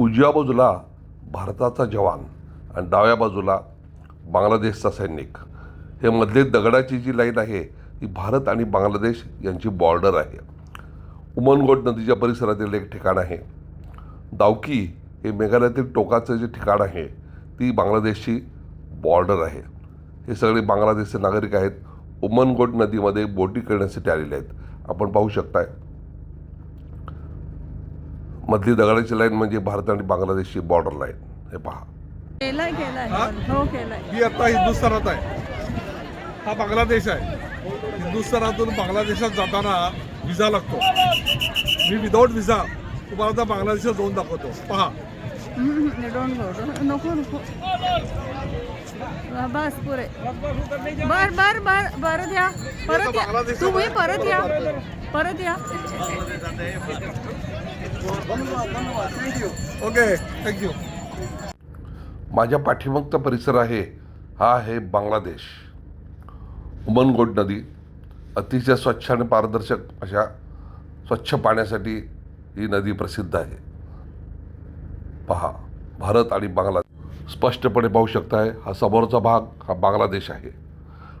उजव्या बाजूला भारताचा जवान आणि डाव्या बाजूला बांगलादेशचा सैनिक. हे मधले दगडाची जी लाईन आहे ती भारत आणि बांगलादेश यांची बॉर्डर आहे. उमनगोट नदीच्या परिसरातील एक ठिकाण आहे. दावकी हे मेघालयातील टोकाचं जे ठिकाण आहे ती बांगलादेशची बॉर्डर आहे. हे सगळे बांगलादेशचे नागरिक आहेत. उमनगोट नदीमध्ये बोटी करण्यासाठी आलेले आहेत. आपण पाहू शकताय. मधली दगडाची लाईन म्हणजे भारत आणि बांगलादेशची बॉर्डर लाईन हे पहा. केलाय केलाय. हा? हो केलाय. ही आता हिंदुस्थानात आहे. हा बांगलादेश आहे. हिंदुस्थानातून बांगलादेशात जाताना विजा लागतो. मी विदाऊट विजा तुम्हाला आता बांगलादेशात जाऊन दाखवतो. पहा. नको नको. बस पुरे बर बर बर परत या. परत या. तुम्ही परत या. परत या. ओके थँक्यू माझ्या पाठीमागचा परिसर आहे हा आहे बांगलादेश. उमनगोट नदी अतिशय स्वच्छ आणि पारदर्शक अशा स्वच्छ पाण्यासाठी ही नदी प्रसिद्ध आहे. पहा भारत आणि बांगलादेश. स्पष्टपणे पाहू शकताय हा समोरचा भाग हा बांगलादेश आहे.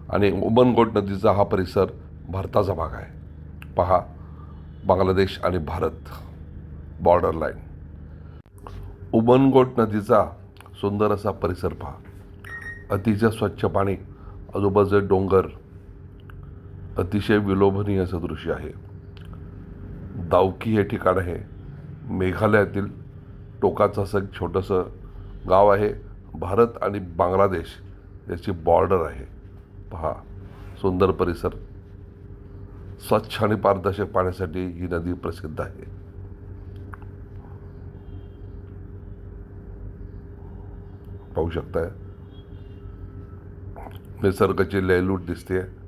आणि उमनगोट नदीचा हा परिसर भारताचा भाग आहे. पहा बांगलादेश आणि भारत बॉर्डर लाईन उमनगोट नदीचा सुंदर असा परिसर पहा. अतिशय स्वच्छ पाणी आजूबाजूचे डोंगर अतिशय विलोभनीय असं दृश्य आहे. दावकी हे ठिकाण आहे. मेघालयातील टोकाचं असं एक छोटंसं गाव आहे भारत आणि बांगलादेश याची बॉर्डर आहे. पहा सुंदर परिसर. स्वच्छ आणि पारदर्शक पाण्यासाठी ही नदी प्रसिद्ध आहे. पाहू शकताय? निसर्गाची लयलूट दिसते